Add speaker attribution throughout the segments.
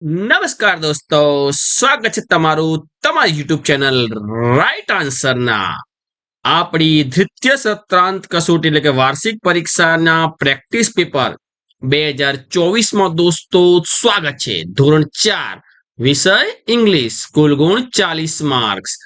Speaker 1: નમસ્કાર દોસ્તો, સ્વાગત છે તમારું તમારી યુટ્યુબ ચેનલ રાઈટ આન્સરના આપણી દ્વિતીય સત્રાંત કસોટી એટલે કે વાર્ષિક પરીક્ષાના પ્રેક્ટિસ પેપર બે હજાર ચોવીસમાં દોસ્તો સ્વાગત છે. ધોરણ ચાર, વિષય ઇંગ્લિશ કુલ ગુણ ચાલીસ માર્ક્સ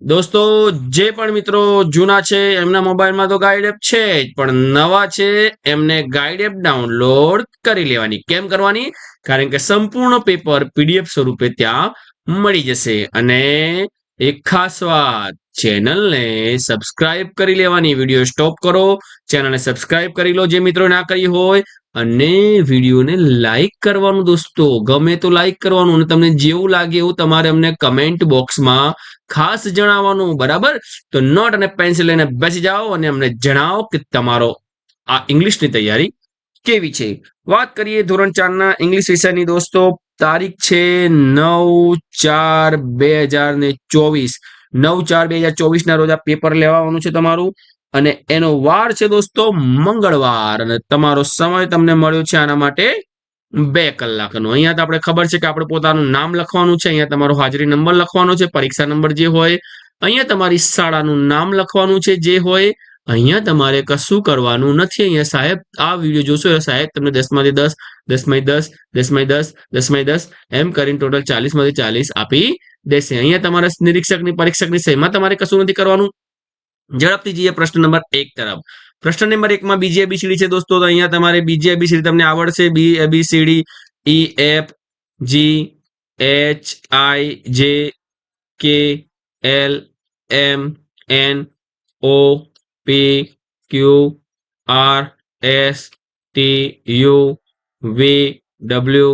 Speaker 1: દોસ્તો, જે પણ મિત્રો જૂના છે, એમના મોબાઈલમાં તો ગાઈડ એપ છે જ, પણ નવા છે, એમને ગાઈડ એપ ડાઉનલોડ કરી લેવાની. કેમ કરવાની? કારણ કે સંપૂર્ણ પેપર પીડીએફ સ્વરૂપે ત્યાં મળી જશે. અને એક ખાસ વાત, ચેનલને સબસ્ક્રાઇબ કરી લેવાની. વીડિયો સ્ટોપ કરો, ચેનલને સબસ્ક્રાઇબ કરી લો, જે મિત્રો ના કરી હોય અને વિડીયોને લાઈક કરવાનું દોસ્તો, ગમે તો લાઈક કરવાનું અને તમને જેવું લાગે એવું તમારે અમને કમેન્ટ બોક્સમાં ખાસ જણાવવાનું, બરાબર? તો નોટ અને પેન્સિલ લઈને બેસી જાઓ અને અમને જણાવો કે તમારો આ ઇંગ્લિશની તૈયારી કેવી છે. વાત કરીએ ધોરણ ચારના ઇંગ્લિશ વિષયની દોસ્તો, તારીખ છે નવ ચાર બે હજાર ને ચોવીસ. નવ ચાર બે હજાર ચોવીસ ના રોજ આ પેપર લેવાનું છે તમારું. અને એનો વાર છે દોસ્તો મંગળવાર. અને તમારો સમય તમને મળ્યો છે આના માટે બે કલાકનો. અહીંયા તો આપણે ખબર છે કે આપણે પોતાનું નામ લખવાનું છે. અહીંયા તમારો હાજરી નંબર લખવાનો છે, પરીક્ષા નંબર જે હોય. અહીંયા તમારી શાળાનું નામ લખવાનું છે જે હોય. અહીંયા તમારે કશું કરવાનું નથી. અહીંયા સાહેબ, આ વીડિયો જોશો એ સાહેબ તમને દસમાંથી દસ દસમાંથી દસ દસમાંથી દસ દસમાંથી દસ, એમ કરીને ટોટલ ચાલીસમાંથી ચાલીસ આપી દેશે. અહીંયા તમારા નિરીક્ષકની, પરીક્ષકની સહીમાં તમારે કશું નથી કરવાનું. ઝડપથી જઈએ પ્રશ્ન નંબર એક તરફ. પ્રશ્ન નંબર એકમાં બીજી એબીસીડી છે દોસ્તો, તો અહીંયા તમારે બીજી એબીસીડી તમને આવડશે. B A B C D E F G H I J K L M N O P Q R S T U V W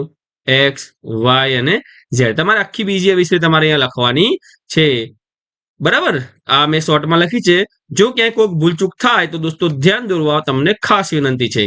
Speaker 1: X Y અને ઝેડ તમારે આખી બીજી એબીસીડી તમારે અહીંયા લખવાની છે. બરાબર? આ મેં શોર્ટમાં લખી છે, જો ક્યાંય કોઈક ભૂલચૂક થાય તો દોસ્તો ધ્યાન દોરવા તમને ખાસ વિનંતી છે.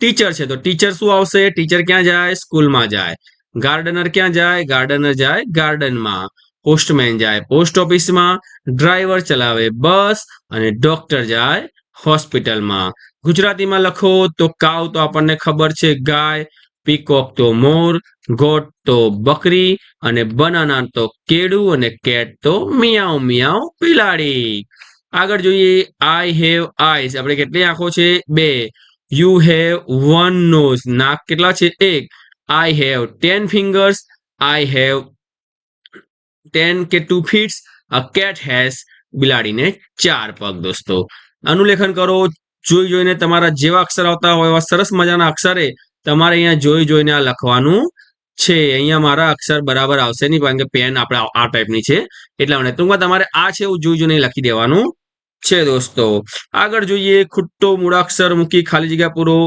Speaker 1: ટીચર છે તો ટીચર શું આવશે? ટીચર ક્યાં જાય? સ્કૂલમાં જાય. ગાર્ડનર ક્યાં જાય? ગાર્ડનર જાય ગાર્ડનમાં પોસ્ટમેન જાય પોસ્ટ ઓફિસમાં ડ્રાઈવર ચલાવે બસ અને ડોક્ટર જાય હોસ્પિટલમાં ગુજરાતીમાં લખો તો કાવ તો આપણને ખબર છે ગાય પીકોક તો મોર, ગોટ તો બકરી અને બનાના તો કેડું અને કેટ તો મિયાઉ મિયાઉ બિલાડી. આગળ જોઈએ આઈ હેવ આઈસ આપણે કેટલી આંખો છે? બે. યુ હેવ વન નોઝ નાક કેટલા છે? એક. I have ten fingers I have ten કે two feets a cat has બિલાડીને ચાર પગ, દોસ્તો. અનુલેખન કરો. જોઈ જોઈને તમારા જેવા અક્ષર આવતા હોય એવા સરસ મજાના અક્ષરે તમારે અહીંયા જોઈ જોઈને આ લખવાનું છે. અહીંયા મારા અક્ષર બરાબર આવશે નહીં, કારણ કે પેન આપણે આ ટાઈપની છે. એટલા માટે ટૂંકમાં તમારે આ છે એવું જોઈ જોઈને લખી દેવાનું છે દોસ્તો. આગળ જોઈએ, ખુટ્ટો મૂળાક્ષર મૂકી ખાલી જગ્યા પૂરો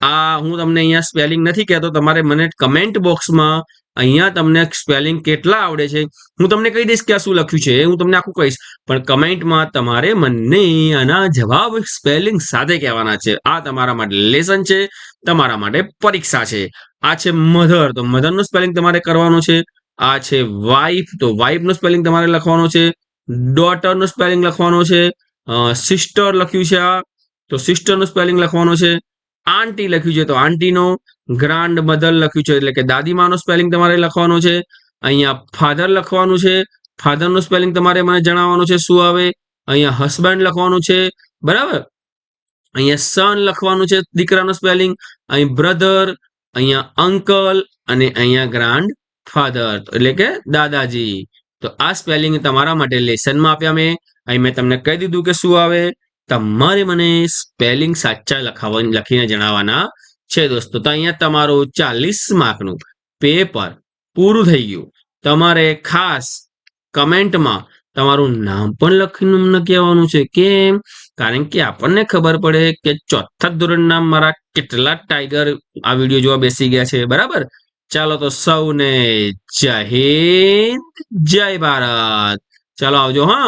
Speaker 1: આ હું તમને અહીંયા સ્પેલિંગ નથી કહેતો, તમારે મને કમેન્ટ બોક્સમાં અહીંયા તમને સ્પેલિંગ કેટલા આવડે છે, હું તમને કહી દઈશ કે આ શું લખ્યું છે, હું તમને આખું કહીશ. પણ કમેન્ટમાં તમારે મને આના જવાબ સ્પેલિંગ સાથે કહેવાના છે. આ તમારા માટે લેસન છે, તમારા માટે પરીક્ષા છે. આ છે મધર તો મધરનું સ્પેલિંગ તમારે કરવાનું છે. આ છે વાઇફ તો વાઇફનું સ્પેલિંગ તમારે લખવાનું છે. ડોટરનું સ્પેલિંગ લખવાનું છે. સિસ્ટર લખ્યું છે આ, તો સિસ્ટરનું સ્પેલિંગ લખવાનું છે. આંટી લખ્યું છે. તો આંટીનો ગ્રાન્ડ મધર લખ્યું છે. એટલે કે દાદીમાનો સ્પેલિંગ તમારે લખવાનો છે. અહીંયા ફાધર લખવાનું છે. ફાધરનું સ્પેલિંગ તમારે મને જણાવવાનું છે શું આવે? અહીંયા હસબન્ડ લખવાનું છે. બરાબર? અહીંયા સન લખવાનું છે દીકરાનું સ્પેલિંગ અહીં બ્રધર અહીંયા અંકલ અને અહીંયા ગ્રાન્ડ ફાધર એટલે કે દાદાજી. તો આ સ્પેલિંગ તમારા માટે લેસનમાં આપ્યા મેં. અહીં મેં તમને કહી દીધું કે શું આવે? તમારે મને સ્પેલિંગ સાચા લખાવા લખીને જણાવવાના છે દોસ્તો. તો અહીંયા તમારું ચાલીસ માર્કનું પેપર પૂરું થઈ ગયું. તમારે ખાસ કમેન્ટમાં તમારું નામ પણ લખીને કહેવાનું છે. કેમ? કારણ કે આપણને ખબર પડે કે ચોથા ધોરણના મારા કેટલા ટાઈગર આ વીડિયો જોવા બેસી ગયા છે. બરાબર? ચાલો તો સૌને જય હિન્દ, જય ભારત. ચાલો આવજો, હા.